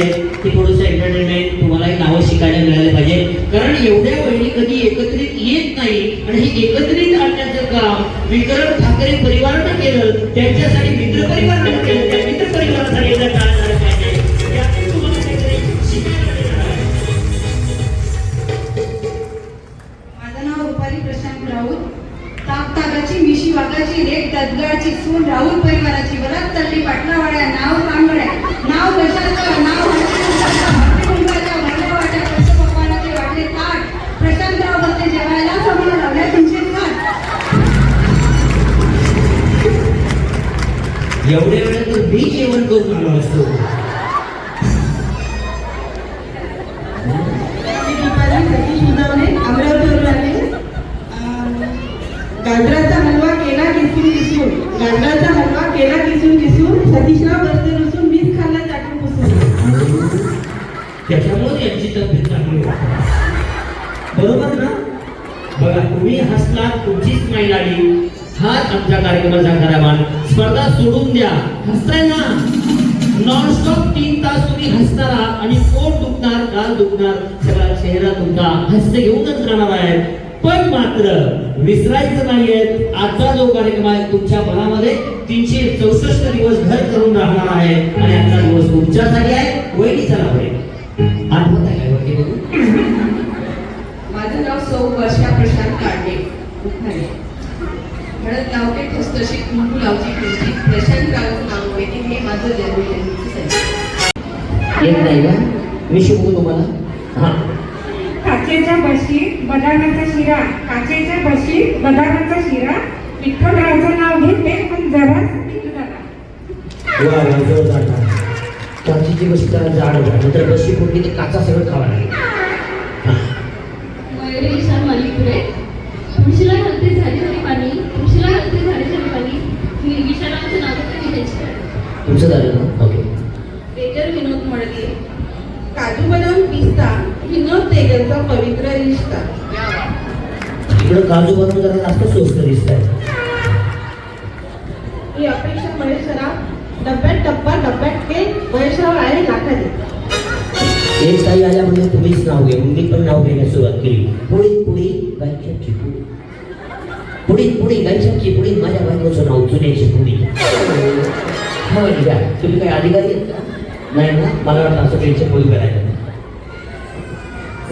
लावली आहेत की थोडंसं एंटरटेनमेंट तुम्हालाही नावं शिकायला मिळाले पाहिजे. कारण एवढ्या वहिनी कधी एकत्रित येत नाही आणि हे एकत्रित आणण्याचं काम विक्रम ठाकरे परिवारानं केलं त्यांच्यासाठी मित्र परिवारानं केलं त्या मित्र परिवारासाठी एकदा टाळ्या माझं नाव रुपाली प्रशांत राऊत. ताक तागाची मिशी वाघाची रेख ददगाची सून राहुल परिवाराची वरात तल्ली पाटलावाड्या नाव तांगड्या नाव कशाचं? नाव एवढ्या वेळात तर मी जेवण करून आलो असतो. त्याच्यामुळे यांची तब्येत चांगली होती. बरोबर ना? बघा तुम्ही हसलात तुमची स्माईल आली. हाच आमच्या कार्यक्रमाचा खरा मान. स्पर्धा सोडून द्या. हसताय ना? नॉनस्टॉप तीन तास तुम्ही हसणार आणि पोट दुखणार गाल दुखणार. सगळा चेहरा तुमचा हसते घेऊनच राहणार आहे. पण मात्र विसरायचं नाहीये आजचा जो कार्यक्रम आहे तुमच्या मनामध्ये तीनशे चौसष्ट दिवस घर करून राहणार आहे. आणि आजचा दिवस तुमच्यासाठी आहे. वहिनीचा नाव आहे. आठवत आहे काय वहिनी बघू माझं नाव सौ वर्षा प्रशांत कांडे. हळद लावते ठसठशी कुंकू लावची कुंची प्रशांत रावचं नाव वैदिक हे माझं जन्मदिनाचं सण येत नाही का? मी शिकवतो तुम्हाला. हा. काचेच्या बशीत बदामाचा शिरा. काचेच्या बशीत बदामाचा शिरा. विठ्ठलरावचं नाव घेते पण जरा वा वा जोरदार काचीची बशी त्याला जाड होता नंतर बशी फुटली तर काचा सगळं खावा लागेल. मयुरी ईशान मालिकपुरे. तुळशीला घालते झाली झाली पाणी. तुळशीला घालते झाली झाली पाणी. मी विशालांचं नाव घेते मी त्याची राणी. तुमचं झालं ना? ओके. पेटर विनोद मडके काजू बदाम पिस्ता विनोद तेगलचा पवित्र रिश्ता. इकडं काजू बदाम जरा जास्त स्वस्त दिसत आहे ही अपेक्षा महेशराव डब्यात टप्पा महेशराव आहे नाकाने एक ताई आल्या म्हणजे तुम्हीच नाव घे मी पण नाव घेण्यास सुरुवात केली. पुढे पुढे गायछापची पुढे पुढे पुढे गायछापची पुढे माझ्या बायकोचं नाव चुन्याची पुढे हा घ्या तुम्ही काय अधिकारी आहेत का? नाही ना? मला वाटतं असं त्यांच्या पोळी करायचं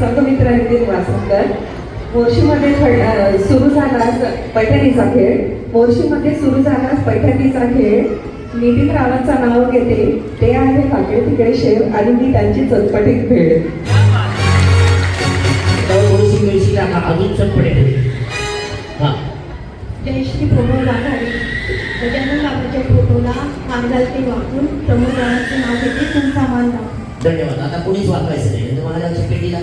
संघमित्रांतील वासंतर मोर्शीमध्ये खेळ सुरू झालाच पैठणीचा खेळ. मोर्शीमध्ये सुरू झालाच पैठणीचा खेळ. नितीन रावांचं नाव घेते. ते आहे काकडे तिकडे शेव आणि मी त्यांची चटपटीत टाका अजून चटपटे हा. जयश्री प्रमोद वाघारे गजानन बाबाच्या फोटोला मांगालते वापरून प्रमोद रावांचे नाव घेते तुमचा मान धन्यवाद. आता कोणीच वापरायचं नाही. मला जायचं पेटीला.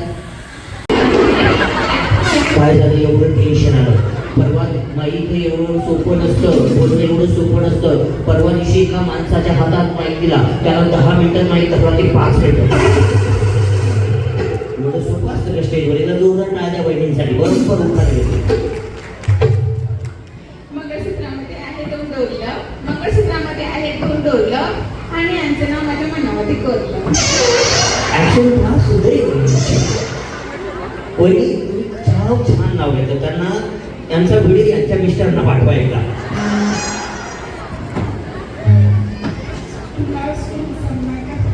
काय झालं एवढं टेन्शन आलं. परवा माईक हे एवढं सोपं नसतं बोलणं एवढं सोपं नसतं. परवा दिवशी एका माणसाच्या हातात माईक दिला. त्याला दहा मिनिटं माईक दाखवला ते पाच मिनिटं. एवढं सोपं असतं का स्टेजवर एकदा जोरदार टाळ्या द्या बहिणींसाठी बरोबर घेते मंगळसूत्रामध्ये आहे दोन डोरलं मंगळसूत्रामध्ये आहे दोन डोरलं आणि यांचं नाव माझ्या मनामध्ये कोरलं. वहिनी तुम्ही छान छान नाव घेतं त्यांना यांचा व्हिडिओ यांच्या मिस्टरांना पाठवायचा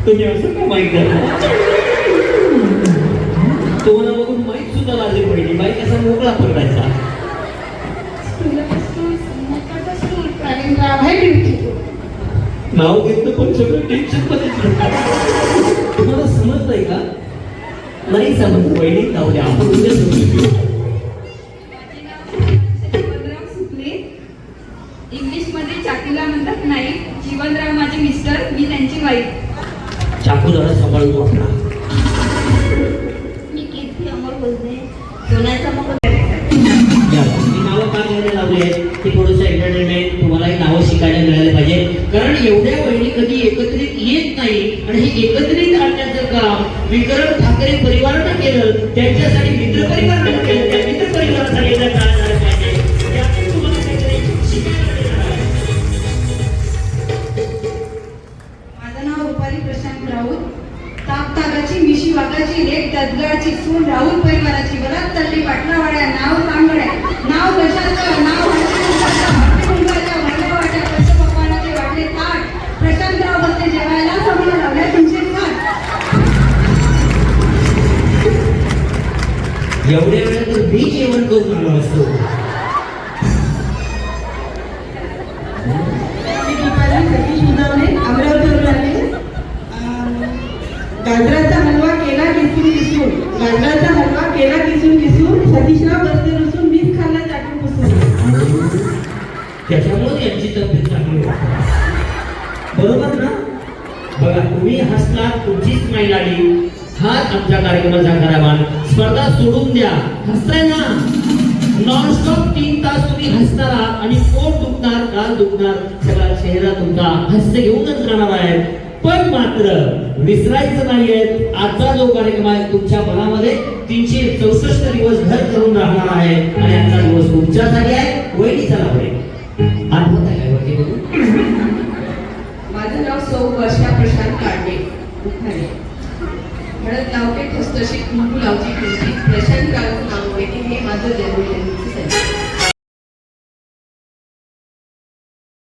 तुम्ही असं का माहीत तुम्हाला बघून माहीत सुद्धा लागली पहिली बाईक असा मोकळा पकडायचा. नाव घेतलं पण सगळं टेन्शनमध्ये तुम्हाला समजतंय का? नाही समज पहिली जाऊ द्या. आपण उद्या समजू इंग्लिशमध्ये चाकीला म्हणतात नाही जीवनराव माझे मिस्टर मी त्यांची वाईफ. चाकू जरा सांभाळून वापरा मी कीर्ती अमर बोलते. सोन्याचा मग या, नावं का घ्यायला लावली की थोडंसं एंटरटेनमेंट तुम्हालाही नावं शिकायला मिळाले पाहिजे. कारण एवढ्या वहिनी कधी एकत्रित येत नाही आणि हे एकत्रित आणण्याचं काम विक्रम ठाकरे परिवारानं केलं त्यांच्यासाठी मित्र परिवारानं केलं मिशी वाघाची लेक ददगाडची सून राहुल परिवाराची वरात चालली. पाटलावाड्या नाव कांबड्या नाव कशाचं नाव जेवायला एवढ्या वेळेत तर मी जेवण करून आलो असतो. किसून किसून गांडाचा हलवा केला किसून किसून सतीशराव बसले नसून मीच खाल्ला चाटून पुसून. त्याच्यामुळे यांची तब्येत चांगली बरोबर ना? बघा तुम्ही हसलात तुमची स्माईल आली. हाच आमच्या कार्यक्रमाचा करावा स्पर्धा सोडून द्या. हसताय ना? नॉनस्टॉप तीन तास तुम्ही हसणार आहात आणि पोट दुखणार काल दुखणार सगळा चेहरा तुमचा हस्त घेऊनच राहणार आहे. पण मात्र विसरायचं नाहीये. आजचा जो कार्यक्रम आहे तुमच्या मनामध्ये तीनशे चौसष्ट दिवस घर करून राहणार आहे. आणि आजचा दिवस तुमच्यासाठी आहे. वहिनीचा लाभ आहे अनुभव आहे माझं नाव सौ वर्षा प्रशांत कांडे. उखाणे हळद लावते ठसठशीत कुंकू लावची प्रशांत रावचं नाव हे माझं जन्म